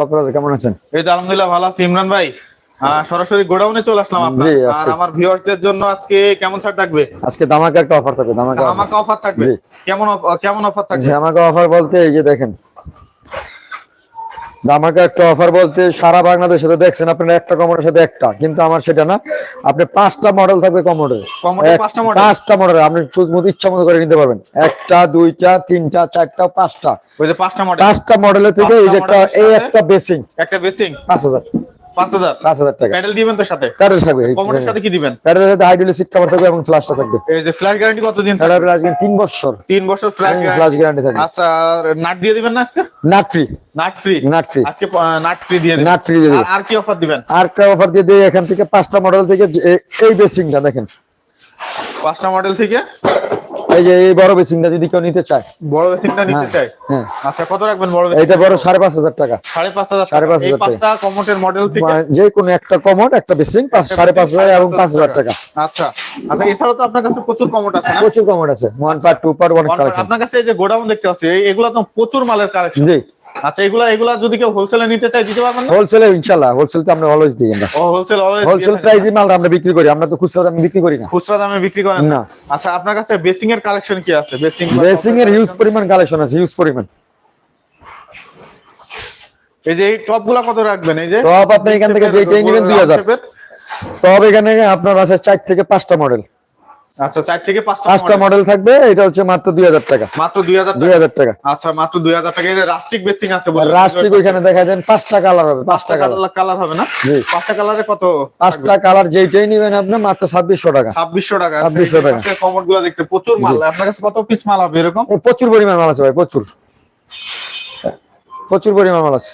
আপনারা কেমন আছেন? এই তো আলহামদুলিল্লাহ ভালো আছি। ইমরান ভাই আহ, সরাসরি গোডাউনে চলে আসলাম আপনার। আর আমার ভিউয়ার্সদের জন্য আজকে কেমন ছাড় থাকবে? আজকে একটা অফার থাকবে দামাকে আমাকে অফার থাকবে? কেমন কেমন অফার থাকবে? আমাকে অফার বলতে এই যে দেখেন দামাকে একটা অফার বলতে সারা বাংলাদেশে তো দেখছেন আপনার একটা কমোডের সাথে একটা কিন্তু আমার সেটা না। আপনি পাঁচটা মডেল থাকবে কমোডের পাঁচটা মডেল আপনি চুজ মতো ইচ্ছা মতো করে নিতে পারবেন। একটা দুইটা তিনটা চারটা পাঁচটা। পাঁচটা মডেল পাঁচটা মডেলের থেকে এই যে একটা এই একটা বেসিং একটা বেসিং পাঁচ হাজার। টাকা। প্যাডেল দিবেন তো সাথে? প্যাডেল থাকবে কমোডের সাথে কি দিবেন? প্যাডেলের সাথে হাইড্রোলিক সিট কভার থাকবে এবং ফ্ল্যাশটা থাকবে। এই যে ফ্ল্যাশ গ্যারান্টি কতদিন থাকবে? প্যাডেল আজকে তিন বছর। তিন বছর ফ্ল্যাশ ফ্ল্যাশ গ্যারান্টি থাকবে। আচ্ছা আর নাট দিয়ে দিবেন না আজকে? Nut free nut free nut free আজকে নাট ফ্রি দিয়ে দিবেন। নাট ফ্রি দিয়ে। আর- কি অফার দিবেন? আর অফার দিয়ে দিই এখান থেকে পাঁচটা মডেল থেকে এই বেসিংটা দেখেন। পাঁচটা মডেল থেকে? এই যে এই বড় বেসিনটা যদি কেউ নিতে চায়। বড় বেসিনটা নিতে চায়? হ্যাঁ। আচ্ছা কত রাখবেন বড় এইটা বড় সাড়ে পাঁচ হাজার টাকা। সাড়ে পাঁচ হাজার সাড়ে পাঁচ এই হাজার পাঁচটা কমোটের মডেল থেকে? মানে যে কোনো একটা কমোড একটা বেসিং পাঁচ সাড়ে পাঁচ হাজার এবং পাঁচ হাজার টাকা। আচ্ছা আচ্ছা এছাড়াও তো আপনার কাছে প্রচুর কমোট আছে না? প্রচুর কমোড আছে। One part two part one collection আপনার কাছে এই যে গোডাউন দেখতে পাচ্ছি এগুলা তো প্রচুর মালের কালেকশন জি। আচ্ছা এগুলা এগুলা যদি কেউ হোলসেলে নিতে চায় দিতে পারবেন না? হোলসেলে ইনশাল্লাহ হোলসেল তো আমরা অলওয়েজ দিই আমরা। ও হোলসেল হোলসেল প্রাইসে মাল আমরা বিক্রি করি আমরা তো খুচরা দামে বিক্রি করি না। খুচরা দামে বিক্রি করেন না। আচ্ছা আপনার কাছে বেসিং এর কালেকশন কি আছে? বেসিং বেসিং এর হিউজ পরিমাণ কালেকশন আছে হিউজ পরিমাণ। এই যে এই টপগুলা কত রাখবেন? এই যে টপ আপনি এখান থেকে যেটাই নেবেন দুই হাজার। shape এর? টপ এখানে আপনার আছে চার থেকে পাঁচটা মডেল আচ্ছা চার থেকে পাঁচটা মডেল থাকবে এটা হচ্ছে মাত্র দুই হাজার টাকা। মাত্র দুই হাজার দুই হাজার টাকা। আচ্ছা মাত্র দুই হাজার টাকা। রাস্টিক বেসিং আছে রাষ্ট্রিক ওইখানে দেখা যায় পাঁচটা কালার হবে পাঁচটা কালার কালার হবে না? পাঁচটা কালারে কত পাঁচটা কালার যেইটাই নেবেন আপনি মাত্র ছাব্বিশশো টাকা। ছাব্বিশশো টাকা 2600 টাকা। গুলো দেখতে প্রচুর মাল। আপনার কাছে কত পিস মাল হবে এরকম? প্রচুর পরিমাণ মাল আছে ভাই প্রচুর। প্রচুর পরিমাণ মাল আছে।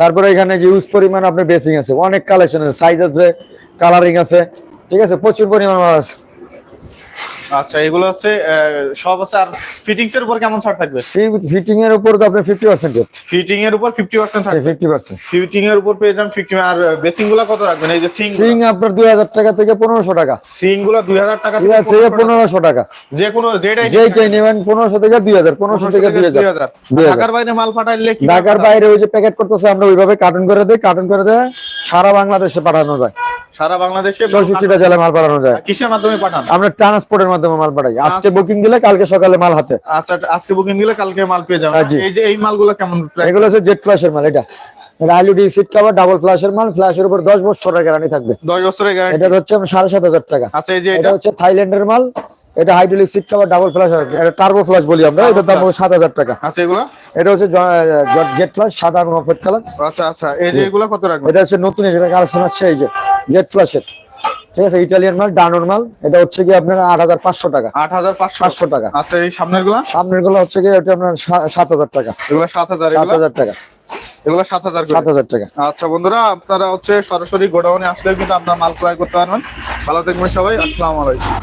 তারপরে এখানে যে ইউজ পরিমাণ আপনার বেসিং আছে অনেক কালেকশন আছে সাইজ আছে কালারিং আছে। ঠিক আছে প্রচুর পরিমাণ মাল আছে। আচ্ছা এগুলো হচ্ছে সব আছে আর ফিটিংস এর উপর কেমন ছাড় থাকবে? ফিটিং এর উপর তো ফিফটি পার্সেন্ট ফিটিং এর উপর ফিফটি পার্সেন্ট থাকবে? ফিফটি পার্সেন্ট ফিটিং এর উপর পেয়ে যান ফিফটি আর বেসিংগুলা কত রাখবেন? এই যে সিং সিং আপনার দুই হাজার টাকা থেকে পনেরোশো টাকা। সিংগুলা দুই হাজার টাকা থেকে পনেরোশো টাকা। যে কোনো যেটাই যেইটাই নেবেন পনেরোশো থেকে দুই হাজার পনেরোশো থেকে দুই হাজার। দুই হাজার। ঢাকার বাইরে মাল পাঠাইলে কি ঢাকার বাইরে ওই যে প্যাকেট করতেছে আমরা ওইভাবে কার্টুন করে দিই। কার্টুন করে দেয় সারা বাংলাদেশে পাঠানো যায়। সারা বাংলাদেশে চৌষট্টিটা জেলায় মাল পাঠানো যায়। কিসের মাধ্যমে পাঠান? আমরা ট্রান্সপোর্টের মাধ্যমে মাল পাঠাই। আজকে বুকিং দিলে কালকে সকালে মাল হাতে। আচ্ছা আজকে বুকিং দিলে কালকে মাল পেয়ে যাবেন। হ্যাঁ, এই যে এই মালগুলো কেমন এগুলো হচ্ছে জেট ফ্ল্যাশের মাল এটা। এটা আইলিডি সিট কভার ডাবল ফ্ল্যাশের মাল ফ্ল্যাশের উপর দশ বছরের গ্যারান্টি থাকবে। দশ বছরের গ্যারান্টি এটা হচ্ছে টাকা। আচ্ছা এই যে এটা? হচ্ছে থাইল্যান্ডের মাল এটা hydraulic seat cover double flash এটা টার্বো ফ্ল্যাশ বলি আমরা এটার দাম সাত হাজার টাকা। আচ্ছা এগুলো? এটা হচ্ছে জেট ফ্ল্যাশ সাদা এবং অফেট কালার আচ্ছা আচ্ছা। এই যে এগুলো কত রাখবেন? এটা হচ্ছে নতুন যেটা কালেকশন আছে এই যে জেট ফ্ল্যাশের ঠিক আছে ইটালিয়ান মাল ডানোর মাল। এটা হচ্ছে কি আপনার আট হাজার পাঁচশো টাকা। আট হাজার পাঁচশো। টাকা। আচ্ছা এই সামনেরগুলা সামনেরগুলো হচ্ছে কি এটা আপনার সাত হাজার টাকা। এগুলো সাত হাজার সাত এগুলো হাজার টাকা। এগুলো সাত হাজার করে। সাত হাজার টাকা। আচ্ছা বন্ধুরা আপনারা হচ্ছে সরাসরি গোডাউনে আসলে কিন্তু আপনার মাল ক্রয় করতে পারবেন। ভালো থাকবেন সবাই। আসসালামু আলাইকুম।